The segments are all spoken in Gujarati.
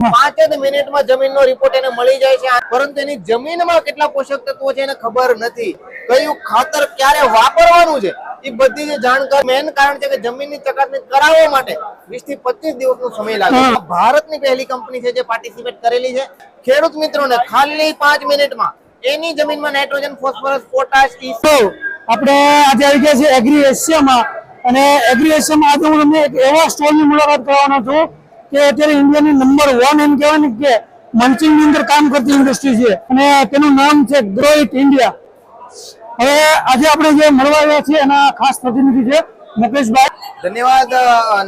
પાંચ જ મિનિટમાં જમીનનો રિપોર્ટ એને મળી જાય છે. પરંતુ એની જમીનમાં કેટલા પોષક તત્વો છે એને ખબર નથી. કયું ખાતર ક્યારે વાપરવાનું છે? એ બધી જે જાણકારી મેન કારણ છે કે જમીનની ચકાસણી કરાવવા માટે વીસથી પચીસ દિવસનો સમય લાગે ભારતની પહેલી કંપની છે જે પાર્ટિસિપેટ કરેલી છે. ખેડૂત મિત્રોને ખાલી પાંચ મિનિટમાં એની જમીનમાં નાઇટ્રોજન ફોસ્ફરસ પોટાશ તો આપણે આજે આવી ગયા છે એગ્રી એશિયામાં અને એગ્રી એશિયામાં આજે હું તમને એક એવા સ્ટોલની મુલાકાત કરવાનો છું કે અત્યારે ઇન્ડિયાની નંબર વન એમ કહેવાય ને કે મંચિંગની અંદર કામ કરતી ઇન્ડસ્ટ્રી છે. અને તેનું નામ છે ગ્રો ઇટ ઇન્ડિયા હવે આજે આપણે જે મળવા આવ્યા છીએ એના ખાસ પ્રતિનિધિ છે મુકેશભાઈ. ધન્યવાદ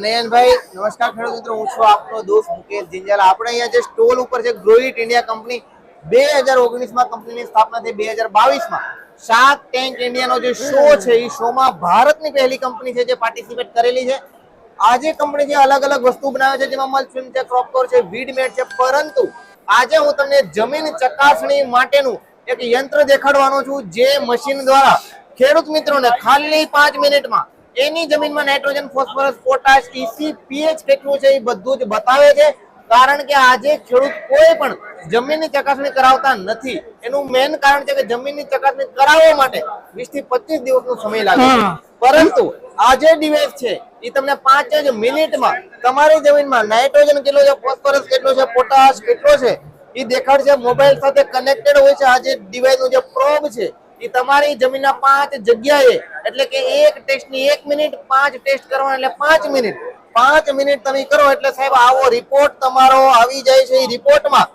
નયનભાઈ. નમસ્કાર ખેડૂત મિત્રો, હું છું આપનો દોસ્ત મુકેશ જિંજાલા. આપણે અહીંયા જે સ્ટોલ ઉપર છે ગ્રોઇટ ઇન્ડિયા કંપની, બે હજાર ઓગણીસમાં કંપનીની સ્થાપના થઈ, બે હજાર બાવીસમાં શાર્ક ટેન્ક ઇન્ડિયાનો જે શો છે, એ શોમાં ભારતની પહેલી કંપની છે જે પાર્ટિસિપેટ કરેલી છે. આજે કંપની જે અલગ અલગ વસ્તુ બનાવે છે, જેમાં મલ્ચિંગ છે ક્રોપકોર છે વીડમેટ છે, પરંતુ આજે હું તમને જમીન ચકાસણી માટેનું એક યંત્ર દેખાડવાનો છું, જે મશીન દ્વારા ખેડૂત મિત્રોને ખાલી પાંચ મિનિટમાં એની જમીનમાં nitrogen phosphorus potash EC pH કેટલું છે એ બધું જ બતાવે છે. કારણ કે આજે ખેડૂત કોઈ પણ જમીનની ચકાસણી કરાવતા નથી. એનું મેન કારણ છે કે જમીનની ચકાસણી કરાવવા માટે વીસથી પચીસ દિવસનો સમય લાગે છે. પરંતુ આ જે ડિવાઇસ છે એ તમને પાંચ જ મિનિટમાં તમારી જમીનમાં નાઇટ્રોજન કેટલો છે ફોસ્ફરસ કેટલો છે પોટાશ કેટલો છે એ દેખાડશે. મોબાઈલ સાથે કનેક્ટેડ હોય છે. આ જે ડિવાઇસનું જે પ્રોબ છે એ તમારી જમીનના પાંચ જગ્યાએ એટલે કે એક ટેસ્ટની એક મિનિટ પાંચ ટેસ્ટ કરવાના એટલે પાંચ મિનિટ. પાંચ મિનિટ તમે કરો એટલે સાહેબ આવો રિપોર્ટ તમારો આવી જાય છે એ રિપોર્ટમાં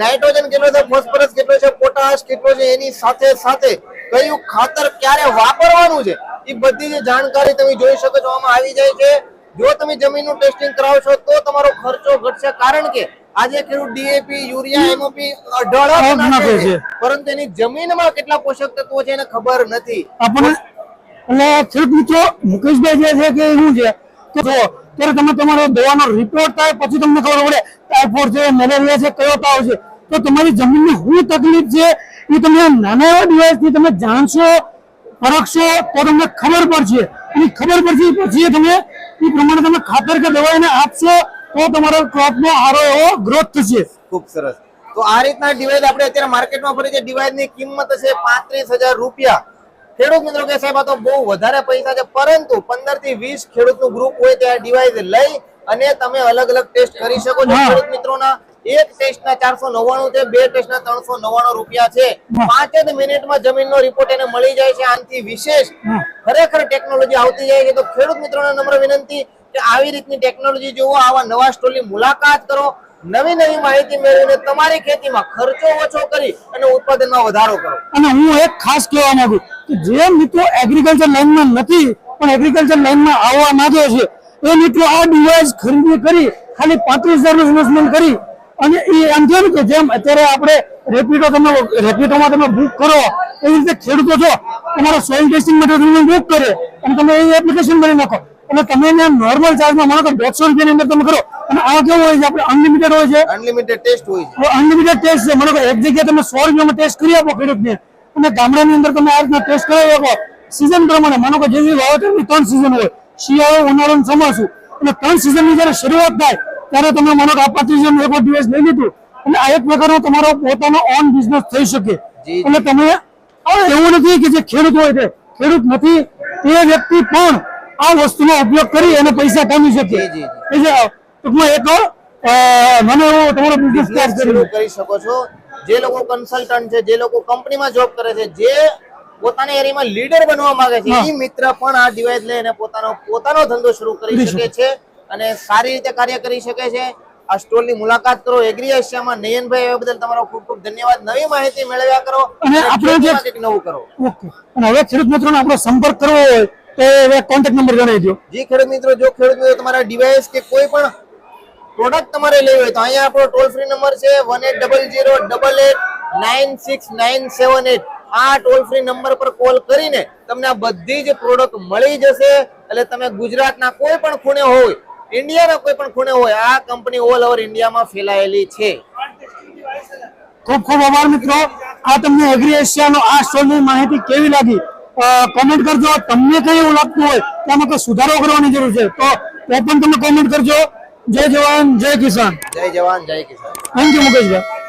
નાઇટ્રોજન કેટલો છે? ફોસ્ફરસ કેટલો છે? પોટાશ કેટલો છે? એની સાથે સાથે કયું ખાતર ક્યારે વાપરવાનું છે? એ બધી જે જાણકારી તમે જોઈ શકો છો. આમાં આવી જાય છે. જો તમે જમીનનું ટેસ્ટિંગ કરાવશો તો તમારો ખર્ચો ઘટશે. કારણ કે આજે ખેડૂત ડીએપી યુરિયા એમઓપી અઢળક નાખે છે. પરંતુ એની જમીનમાં કેટલા પોષક તત્વો છે એને ખબર નથી. આપણને એટલે ખેડૂત મિત્રો મુકેશભાઈ જે છે કે શું છે? કે જો ત્યારે તમે તમારો દવાનો રિપોર્ટ થાય પછી તમને ખબર પડે ટાઇફોઇડ છે, મેલેરિયા છે, કયો તાવ છે. તો તમારી જમીનની શું તકલીફ છે, એ તમે નાના એવા ડિવાઇસથી તમે જાણશો, પરખશો, તો તમને ખબર પડશે. અને ખબર પડશે પછી તમે એ પ્રમાણે તમે ખાતર કે દવા એને આપશો, તો તમારો ક્રોપનો આરો એવો ગ્રોથ થશે. ખૂબ સરસ. તો આ રીતના ડિવાઇસ આપણે અત્યારે માર્કેટમાં ફરી છે ડિવાઇસની કિંમત છે પાંત્રીસ હજાર રૂપિયા. ખેડૂત મિત્રો કે સાહેબ, આ તો બહુ વધારે પૈસા છે, પરંતુ પંદરથી વીસ ખેડૂતનું ગ્રુપ હોય ત્યાં ડિવાઇસ લઈ અને તમે અલગ અલગ ટેસ્ટ કરી શકો છો ખેડૂત મિત્રોના. એક ટેસ્ટ ના ચારસો નવ્વાણું છે બે ટેસ્ટ ના ત્રણસો નવ્વાણું રૂપિયા છે. પાંચ જ મિનિટમાં જમીનનો રિપોર્ટ એને મળી જાય છે આનાથી વિશેષ. ખરેખર ટેકનોલોજી આવતી જાય છે તો ખેડૂત મિત્રોને નમ્ર વિનંતી કે આવી રીતની ટેકનોલોજી જુઓ આવા નવા સ્ટોલની મુલાકાત કરો. નવી નવી માહિતી મેળવીને તમારી ખેતીમાં ખર્ચો ઓછો કરી અને ઉત્પાદનમાં વધારો કરો. અને હું એક ખાસ કહેવા માંગુ કે જે મિત્રો એગ્રીકલ્ચર લાઈનમાં નથી પણ એગ્રીકલ્ચર લાઈનમાં આવવા માંગે છે એ મિત્રો આ ડિવાઇસ ખરીદી કરી ખાલી પાંત્રીસ હજારનું ઇન્વેસ્ટમેન્ટ કરી. અને એ એમ છે કે જેમ અત્યારે આપણે રેપિડો તમે રેપિડોમાં તમે બુક કરો એવી રીતે ખેડૂતો છો તમારો સોઇલ ટેસ્ટિંગ માટે તમે બુક કરે અને તમે એ એપ્લિકેશન ભરી નાખો. અને તમે એને નોર્મલ ચાર્જમાં માનો કે દોઢસો રૂપિયાની અંદર તમે કરો. અને આ કેવું હોય છે આપણે અનલિમિટેડ હોય છે? અનલિમિટેડ ટેસ્ટ હોય છે. અનલિમિટેડ ટેસ્ટ છે. મને કહો એક જગ્યાએ તમે સો રૂપિયામાં ટેસ્ટ કરી આપો ખેડૂતને. અને ગામડાની અંદર તમે આ રીતના ટેસ્ટ કરાવી આપો. સિઝન પ્રમાણે માનો કે જેવી વાવેતરની ત્રણ સિઝન હોય શિયાળો ઉનાળો ચોમાસું. અને ત્રણ સિઝનની જયારે શરૂઆત થાય ત્યારે તમે માનો કે આ પાંત્રીસ એક દિવસ લઈ લીધું. અને આ એક પ્રકારનો તમારો પોતાનો ઓન બિઝનેસ થઈ શકે. એટલે તમે એવું નથી કે જે ખેડૂત હોય છે ખેડૂત નથી તે વ્યક્તિ પણ આ વસ્તુનો ઉપયોગ કરી અને પૈસા કમી શકે. એટલે ટૂંકમાં એક મને એવો તમારો બિઝનેસ કરી શકો છો. જે લોકો કન્સલ્ટન્ટ છે જે લોકો કંપનીમાં જોબ કરે છે જે પોતાની એરિયામાં લીડર બનવા માંગે છે. એ મિત્ર પણ આ ડિવાઇસ લઈને પોતાનો પોતાનો ધંધો શરૂ કરી શકે છે અને સારી રીતે કાર્ય કરી શકે છે. આ સ્ટોલની મુલાકાત કરો. એગ્રી એશિયામાં નયનભાઈ એ બદલ તમારો ખૂબ ખૂબ ધન્યવાદ. નવી માહિતી મેળવ્યા કરો. અને આપણે જે- કંઈક નવું કરો. ઓકે. અને હવે ખેડૂત મિત્રોને આપણો સંપર્ક કરવો હોય તો હવે કોન્ટેક્ટ નંબર જણાવી દો. જી ખેડૂત મિત્રો જો ખેડૂત મિત્રો તમારા ડિવાઇસ કે કોઈ પણ પ્રોડક્ટ તમારે લેવી હોય તો અહીંયા આપણો ટોલ ફ્રી નંબર છે one eight double zero double eight nine six nine seven eight આ ટોલ ફ્રી નંબર પર કોલ કરીને તમને આ બધી જ પ્રોડક્ટ મળી જશે. એટલે તમે ગુજરાતના કોઈ પણ ખૂણે હોય ઇન્ડિયાના કોઈ પણ ખૂણે હોય આ કંપની ઓલ ઓવર ઇન્ડિયામાં ફેલાયેલી છે. ખૂબ ખૂબ આભાર મિત્રો. આ તમને એગ્રી એશિયાનો આ સ્ટોલની માહિતી કેવી લાગી? કોમેન્ટ કરજો. તમને કઈ એવું લાગતું હોય કે આમાં કોઈ સુધારો કરવાની જરૂર છે. તો તે પણ તમે કોમેન્ટ કરજો. જય જવાન જય કિસાન. જય જવાન જય કિસાન. Thank you Mukeshbhai.